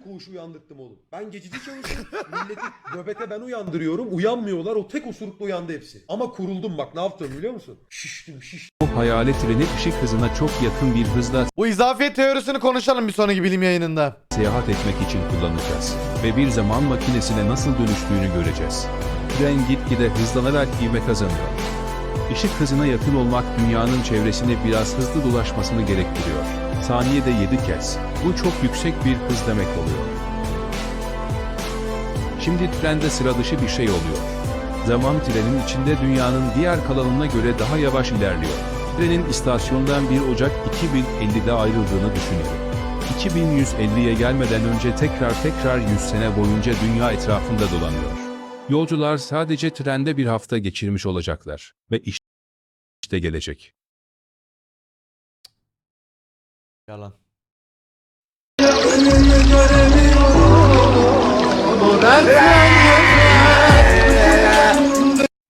bütün koğuşu uyandırttım oğlum. Ben geçici çalışıyorum. Milleti nöbete ben uyandırıyorum. Uyanmıyorlar. O tek osurukla uyandı hepsi. Ama kuruldum bak ne yaptım biliyor musun? Şiştim şiştim. Bu hayalet treni ışık hızına çok yakın bir hızla Bu izafiyet teorisini konuşalım bir sonraki bilim yayınında. seyahat etmek için kullanacağız. Ve bir zaman makinesine nasıl dönüştüğünü göreceğiz. Tren gitgide hızlanarak ivme kazanıyor. Işık hızına yakın olmak dünyanın çevresine biraz hızlı dolaşmasını gerektiriyor. Saniyede 7 kez. Bu çok yüksek bir hız demek oluyor. Şimdi trende sıra dışı bir şey oluyor. Zaman trenin içinde dünyanın diğer kalanına göre daha yavaş ilerliyor. Trenin istasyondan 1 Ocak 2050'de ayrıldığını düşünüyorum. 2150'ye gelmeden önce tekrar tekrar 100 sene boyunca dünya etrafında dolanıyor. Yolcular sadece trende bir hafta geçirmiş olacaklar ve iş- işte gelecek. Yalan.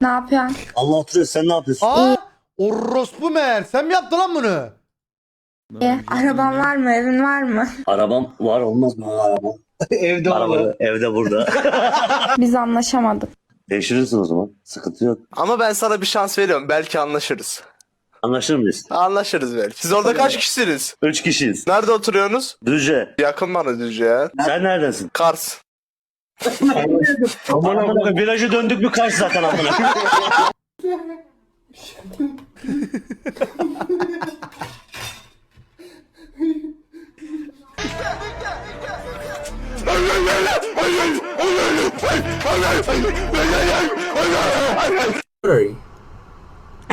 Ne yapıyorsun? Allah oturuyor sen ne yapıyorsun? Aa! Orospu meğer. Sen mi yaptın lan bunu? İyi. Araban var mı? Evin var mı? Arabam var olmaz mı arabam? Evde Araba evde burada. Biz anlaşamadık. Değişiriz o zaman. Sıkıntı yok. Ama ben sana bir şans veriyorum. Belki anlaşırız. Anlaşır mıyız? Anlaşırız belki. Siz orada kaç kişisiniz? Üç kişiyiz. Nerede oturuyorsunuz? Düzce. Yakın bana Düzce ya. Sen neredesin? Kars. Aman aman virajı döndük mü kaç zaten amına.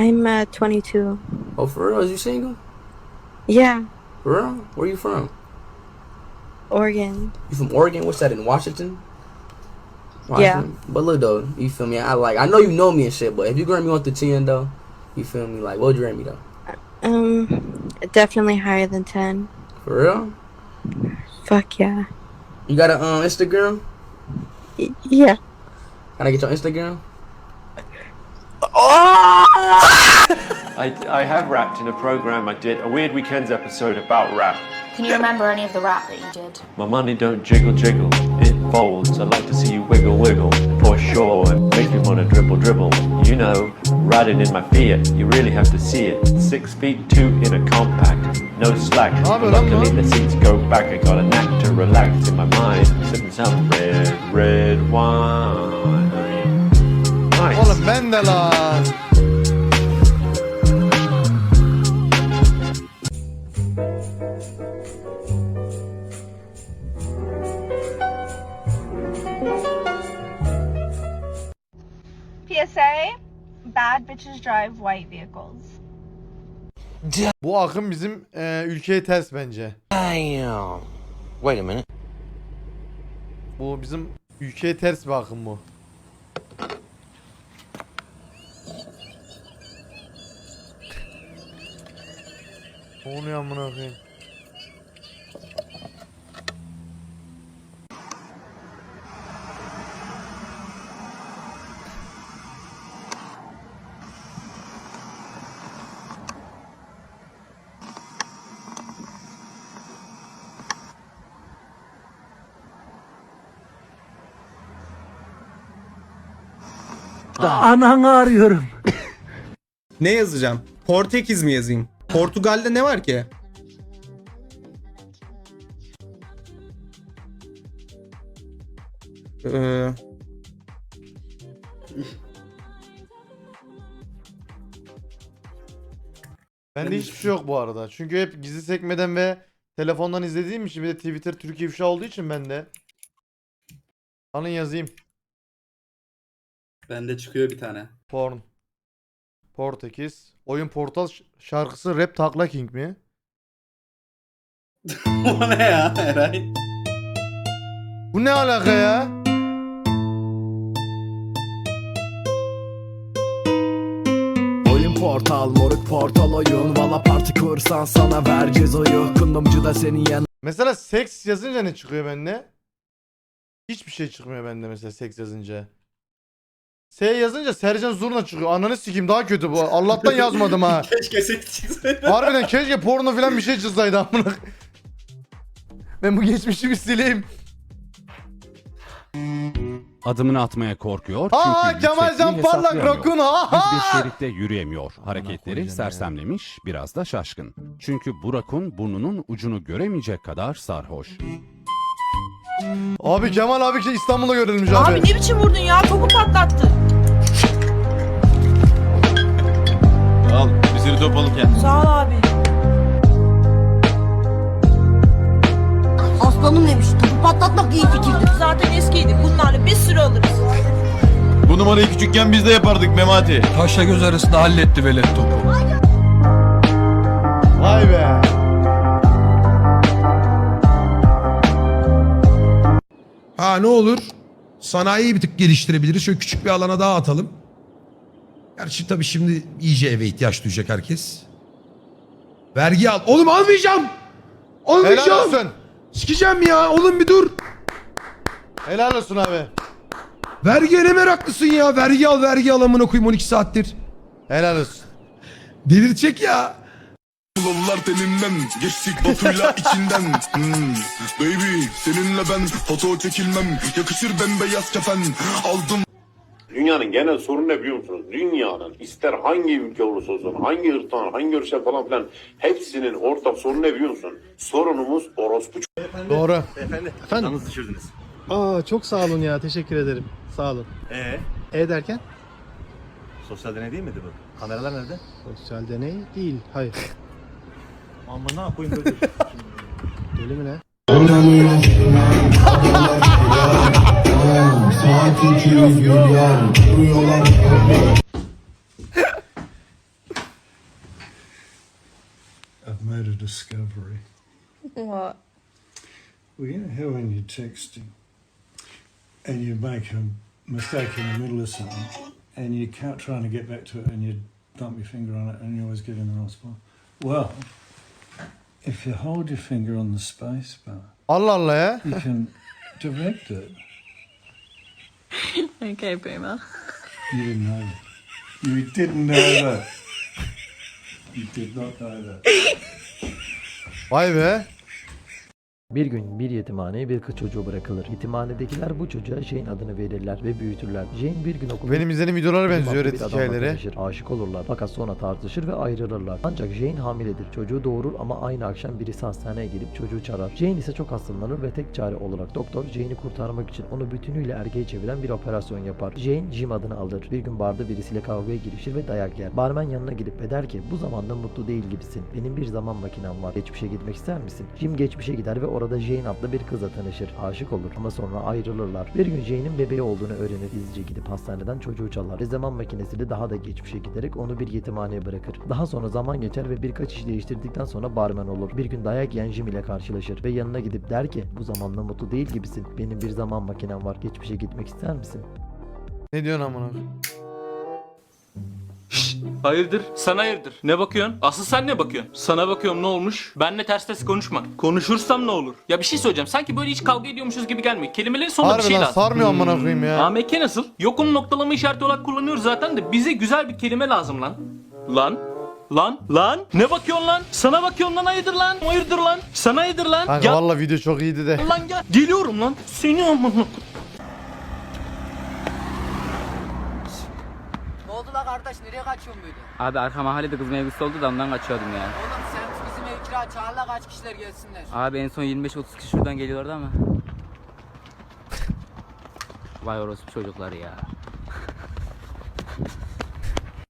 I'm uh, 22. Oh, for real? Is you single? Yeah, For real? Where you from? Oregon. You from Oregon? What's that in Washington? Yeah. But look though, you feel me? I like. I know you know me and shit, but if you grant me on the ten though, you feel me? Like, what would you rate me though? Um, definitely higher than 10. For real? Fuck yeah. You got a um Instagram? Y- yeah. Can I get your Instagram? I, I have rapped in a program I did, a Weird Weekends episode about rap. Can you remember any of the rap that you did? My money don't jiggle jiggle, it folds. I like to see you wiggle wiggle, for sure, and make you wanna dribble dribble. You know, riding in my Fiat, you really have to see it. Six feet two in a compact, no slack. Abi lan Luckily bu. the seats go back, I got a knack to relax in my mind, sipping some red, red wine. Ben de lan. PSA Bad bitches drive white vehicles. Bu akım bizim e, ülkeye ters bence. Damn. Wait a minute. Bu bizim ülkeye ters bir akım bu. O ne amına koyayım? Ne yazacağım? Portekiz mi yazayım? Portugal'de ne var ki? Ee, Bende hiçbir şey yok bu arada. Çünkü hep gizli sekmeden ve telefondan izlediğim için bir de Twitter Türkiye ifşa olduğu için bende. Alın yazayım. Bende çıkıyor bir tane. Porn. Portekiz. Oyun Portal şarkısı Rap Takla King mi? o ne ya Eray? Bu ne alaka ya? Oyun portal, moruk portal oyun. Valla parti kursan sana vereceğiz oyu. Kundumcu da senin yan. Mesela seks yazınca ne çıkıyor bende? Hiçbir şey çıkmıyor bende mesela seks yazınca. S yazınca Sercan Zurna çıkıyor. Ananı sikeyim daha kötü bu. Allah'tan yazmadım ha. Keşke set çıksaydı. Harbiden keşke porno falan bir şey çıksaydı amına. Ben bu geçmişimi sileyim. Adımını atmaya korkuyor Aa Kemal yüksekliği Parlak hesaplayamıyor. Rakun. Düz bir Aha! şeritte yürüyemiyor. Hareketleri sersemlemiş, biraz da şaşkın. Çünkü bu rakun burnunun ucunu göremeyecek kadar sarhoş. Abi Kemal abi İstanbul'da görülmüş abi. Abi ne biçim vurdun ya? Topu patlattın. Al bir sürü top alıp gel. Sağ ol abi. Aslanım demiş. Topu patlatmak iyi fikirdi. Zaten eskiydi. Bunlarla bir sürü alırız. Bu numarayı küçükken biz de yapardık Memati. Taşla göz arasında halletti velet topu. Vay be. Ha ne olur? Sanayiyi bir tık geliştirebiliriz. Şöyle küçük bir alana daha atalım. Gerçi tabii şimdi iyice eve ihtiyaç duyacak herkes. Vergi al. Oğlum almayacağım. Helal Almayacağım. olsun. Sikeceğim ya. Oğlum bir dur. Helal olsun abi. Vergiye ne meraklısın ya? Vergi al vergi al amına koyayım 12 saattir. Helal olsun. Delirtecek ya. Yollar teninden geçtik Batu'yla içinden hmm. Baby seninle ben foto çekilmem Yakışır bembeyaz kefen Aldım Dünyanın genel sorunu ne biliyor musunuz? Dünyanın ister hangi ülke olursa olsun, hangi ırktan, hangi ırktan falan filan hepsinin ortak sorunu ne biliyor musun? Sorunumuz orospu Doğru. Yalnız düşürdünüz. Aa çok sağ olun ya teşekkür ederim. Sağ olun. Ee, E derken? sosyal deney değil miydi bu? Kameralar nerede? Sosyal deney değil. Hayır. Aman ne koyayım böyle. Deli mi ne? I've made a discovery What? Well you know how when you're texting and you make a mistake in the middle of something and you can't trying to get back to it and you dump your finger on it and you always get in the wrong spot. Well, if you hold your finger on the space bar, Allah Allah ya. you can direct it. Okay, boomer. You didn't know that. You didn't know that. You did not know that. Vay be. Bir gün bir yetimhaneye bir kız çocuğu bırakılır. Yetimhanedekiler bu çocuğa Jane adını verirler ve büyütürler. Jane bir gün okulda Benim izlediğim videolara benziyor bir öğreti adamla hikayeleri. tanışır, aşık olurlar. Fakat sonra tartışır ve ayrılırlar. Ancak Jane hamiledir. Çocuğu doğurur ama aynı akşam birisi hastaneye gelip çocuğu çağırar. Jane ise çok hastalanır ve tek çare olarak doktor Jane'i kurtarmak için onu bütünüyle erkeğe çeviren bir operasyon yapar. Jane Jim adını alır. Bir gün barda birisiyle kavgaya girişir ve dayak yer. Barmen yanına gidip ve der ki bu zamanda mutlu değil gibisin. Benim bir zaman makinem var. Geçmişe gitmek ister misin? Jim geçmişe gider ve orada Jane adlı bir kızla tanışır. Aşık olur ama sonra ayrılırlar. Bir gün Jane'in bebeği olduğunu öğrenir. Gizlice gidip hastaneden çocuğu çalar. Ve zaman makinesiyle daha da geçmişe giderek onu bir yetimhaneye bırakır. Daha sonra zaman geçer ve birkaç iş değiştirdikten sonra barmen olur. Bir gün dayak yiyen Jim ile karşılaşır ve yanına gidip der ki bu zamanda mutlu değil gibisin. Benim bir zaman makinem var. Geçmişe gitmek ister misin? Ne diyorsun amına? Hayırdır? Sen hayırdır? Ne bakıyorsun? Asıl sen ne bakıyorsun? Sana bakıyorum ne olmuş? Benle ters ters konuşma. Konuşursam ne olur? Ya bir şey söyleyeceğim. Sanki böyle hiç kavga ediyormuşuz gibi gelmiyor. Kelimelerin sonunda bir şey lan lazım. sarmıyor amına koyayım ya. AMK nasıl? Yokunu noktalama işareti olarak kullanıyoruz zaten de bize güzel bir kelime lazım lan. Lan? Lan? Lan? Ne bakıyorsun lan? Sana bakıyorsun lan hayırdır lan? Hayırdır lan? Sana hayırdır lan? Kanka Gel valla video çok iyiydi de. lan gel. Geliyorum lan. Seni amına Ne oldu nereye kaçıyorsun böyle? Abi arka mahallede kız mevzusu oldu da ondan kaçıyordum ya. Oğlum sen bizim ev kira çağırla kaç kişiler gelsinler. Abi en son 25-30 kişi şuradan geliyordu ama. Vay orospu çocukları ya.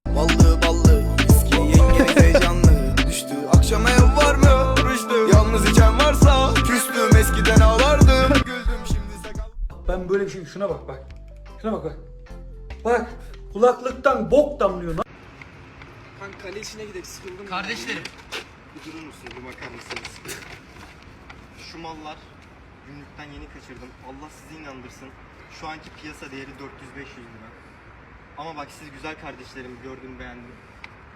Ballı ballı Eski yenge heyecanlı Düştü akşam ev var mı? Rüştü Yalnız içen varsa Küstüm eskiden ağlardım Güldüm şimdi sakal Ben böyle bir şey şuna bak bak. Şuna bak bak. Bak kulaklıktan bok damlıyor lan. Kardeşlerim. Bir durur musun? Bir bakar mısınız? Şu mallar Gümrükten yeni kaçırdım Allah sizi inandırsın Şu anki piyasa değeri 400-500 lira Ama bak siz güzel kardeşlerim gördüm beğendim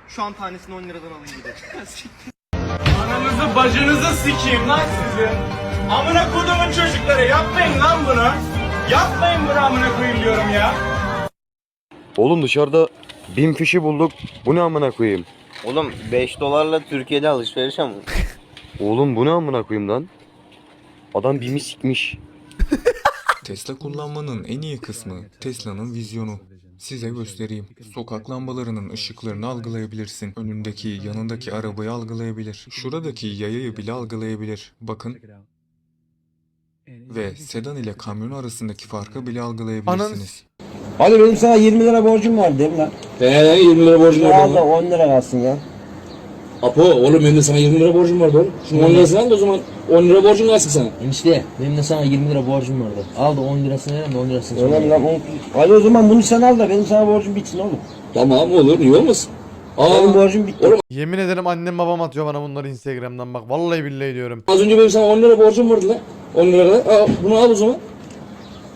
Şu an tanesini 10 liradan alayım gidelim Ananızı bacınızı sikeyim lan sizin. Amına kodumun çocukları yapmayın lan bunu. Yapmayın bunu amına koyayım diyorum ya. Oğlum dışarıda bin fişi bulduk Bu ne amına koyayım Oğlum 5 dolarla Türkiye'de alışveriş ama. Oğlum bu ne amına koyayım lan Adam bimi sikmiş Tesla kullanmanın en iyi kısmı Tesla'nın vizyonu. Size göstereyim. Sokak lambalarının ışıklarını algılayabilirsin. Önündeki, yanındaki arabayı algılayabilir. Şuradaki yayayı bile algılayabilir. Bakın. Ve sedan ile kamyon arasındaki farkı bile algılayabilirsiniz. Hadi benim sana 20 lira borcum var değil mi lan? Eee 20 lira borcum Şunu al da 10 lira kalsın ya. Apo oğlum benim de sana 20 lira borcum vardı oğlum. Şimdi 10 lirasını al da o zaman 10 lira borcum kalsın sana. Enişte benim de sana 20 lira borcum vardı. Al da 10 lirasını verin de 10 lirasını sonra. Öyle lan. Hadi o zaman bunu sen al da benim sana borcum bitsin oğlum. Tamam olur niye olmasın? Benim borcum bitti. Oğlum Yemin ederim annem babam atıyor bana bunları Instagram'dan bak. Vallahi billahi diyorum. az önce benim sana 10 lira borcum vardı lan. 10 lira kadar. Al, bunu al o zaman.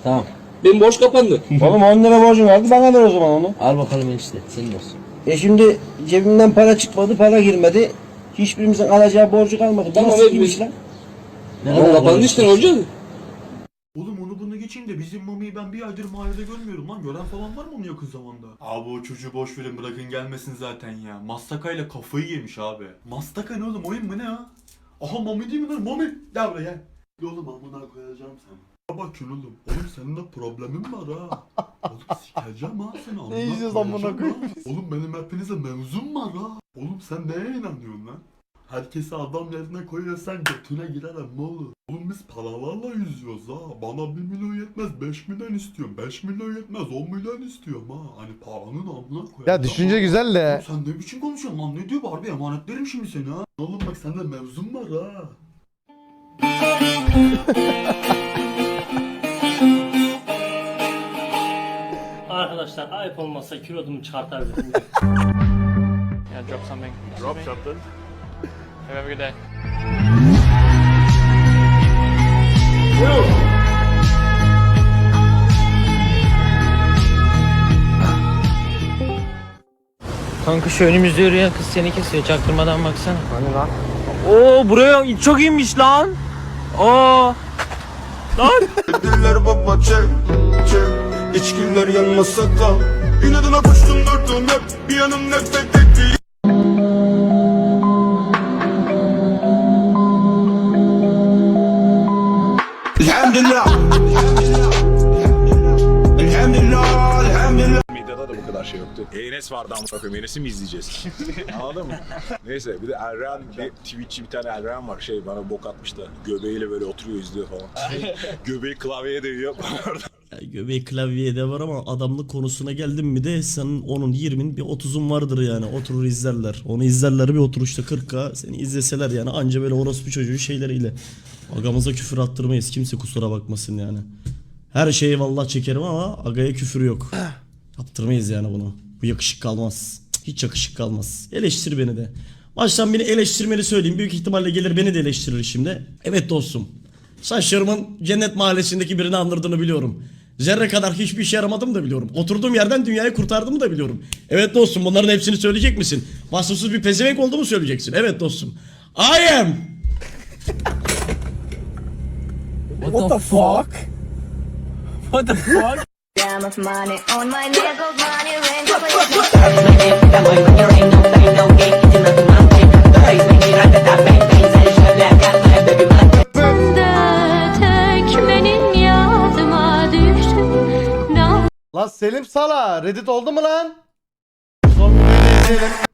Tamam. Benim borç kapandı. Oğlum 10 lira borcum vardı bana ver o zaman onu. Al bakalım enişte senin olsun. E şimdi cebimden para çıkmadı para girmedi. Hiçbirimizin alacağı borcu kalmadı. Tamam, Nasıl evet, biz- lan? Tamam kapandı işte ne olacak? Oğlum onu bunu geçeyim de bizim Mami'yi ben bir aydır mahallede görmüyorum lan. Gören falan var mı onu yakın zamanda? Abi o çocuğu boş verin bırakın gelmesin zaten ya. Mastaka ile kafayı yemiş abi. Mastaka ne oğlum oyun mu ne ya? Aha Mami değil mi lan? Mami gel buraya gel. Oğlum amına koyacağım seni. Bak oğlum. Oğlum senin de problemin var ha. Oğlum sikeceğim ha seni amına Ne yiyeceğiz koyacağım amına ha. koyayım Oğlum benim hepinize mevzum var ha. Oğlum sen neye inanıyorsun lan? Herkesi adam yerine koyuyorsan götüne girerim ne olur. Oğlum biz paralarla yüzüyoruz ha. Bana 1 milyon yetmez 5 milyon istiyorum. 5 milyon yetmez 10 milyon istiyorum ha. Hani paranın amına koyacağım. Ya düşünce güzel de. Oğlum sen ne biçim konuşuyorsun lan? Ne diyor bu harbi emanetlerim şimdi seni ha. Oğlum bak sende mevzum var ha. Arkadaşlar ayıp olmasa kilodumu çıkartabilirim. Yeah, drop something. Drop something. Have a good day. Kanka şu önümüzde yürüyen kız seni kesiyor. Çaktırmadan baksana. Hani lan? Oo buraya çok iyiymiş lan. Oo. Diller baba çek çek. İçkiler yanmasa da İnadına koştum durdum hep. Bir yanım nefret etti Elhamdülillah Medyada da bu kadar şey yoktu. Enes vardı amına koyayım. Enes'i mi izleyeceğiz? Anladın mı? Neyse bir de Erran bir Twitch'çi bir tane Erran var şey bana bok atmış da göbeğiyle böyle oturuyor izliyor falan. Göbeği klavyeye değiyor. Göbeği klavyede var ama adamlık konusuna geldin mi de senin onun 20'nin bir 30'un vardır yani. Oturur izlerler. Onu izlerler bir oturuşta 40'a seni izleseler yani anca böyle orospu çocuğu şeyleriyle. Agamıza küfür attırmayız. Kimse kusura bakmasın yani. Her şeyi vallahi çekerim ama agaya küfür yok. Yaptırmayız yani bunu. Bu yakışık kalmaz. Hiç yakışık kalmaz. Eleştir beni de. Baştan beni eleştirmeni söyleyeyim. Büyük ihtimalle gelir beni de eleştirir şimdi. Evet dostum. Saçlarımın cennet mahallesindeki birini andırdığını biliyorum. Zerre kadar hiçbir işe yaramadım da biliyorum. Oturduğum yerden dünyayı kurtardım da biliyorum. Evet dostum bunların hepsini söyleyecek misin? Vasıfsız bir pezevenk olduğumu söyleyeceksin. Evet dostum. I am. What the fuck? What the fuck? Lan Selim Sala Reddit oldu mu lan? Son videoyu izleyelim.